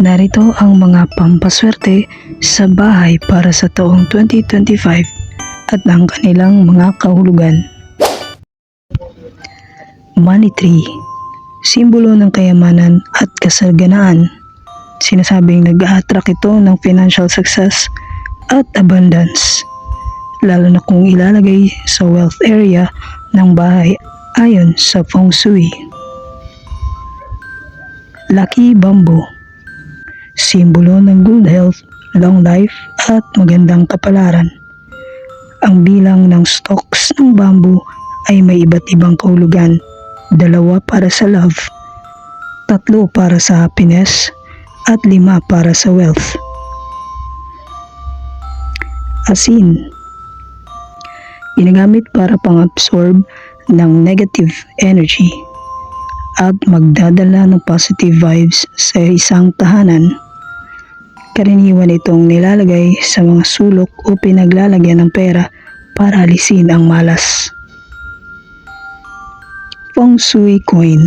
Narito ang mga pampaswerte sa bahay para sa taong 2025 at ang kanilang mga kahulugan. Money Tree Simbolo ng kayamanan at kasaganaan. Sinasabing nag-a-attract ito ng financial success at abundance. Lalo na kung ilalagay sa wealth area ng bahay ayon sa feng shui. Lucky Bamboo Simbolo ng good health, long life at magandang kapalaran. Ang bilang ng stalks ng bamboo ay may iba't ibang kahulugan. Dalawa para sa love, tatlo para sa happiness, at lima para sa wealth. Asin Ginagamit para pang-absorb ng negative energy at magdadala ng positive vibes sa isang tahanan. Karaniwan itong nilalagay sa mga sulok o pinaglalagyan ng pera para alisin ang malas. Feng Shui Coin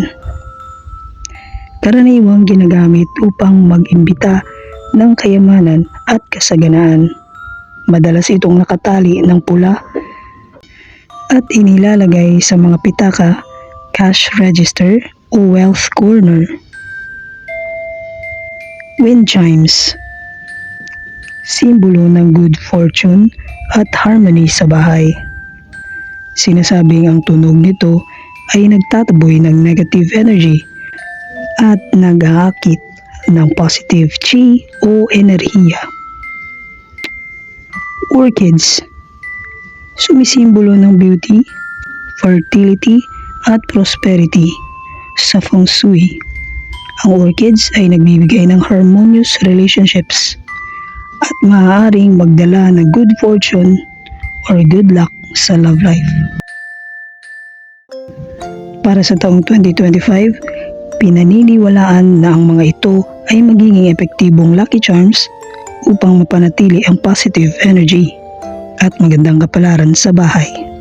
Karaniwang ginagamit upang mag-imbita ng kayamanan at kasaganaan. Madalas itong nakatali ng pula at inilalagay sa mga pitaka, cash register o wealth corner. Wind chimes Simbolo ng good fortune at harmony sa bahay. Sinasabing ang tunog nito ay nagtataboy ng negative energy at nag-aakit ng positive chi o enerhiya. Orchids Sumisimbolo ng beauty, fertility at prosperity sa feng shui. Ang orchids ay nagbibigay ng harmonious relationships at maaaring magdala ng good fortune or good luck sa love life. Para sa taong 2025, pinaniniwalaan na ang mga ito ay magiging epektibong lucky charms upang mapanatili ang positive energy at magandang kapalaran sa bahay.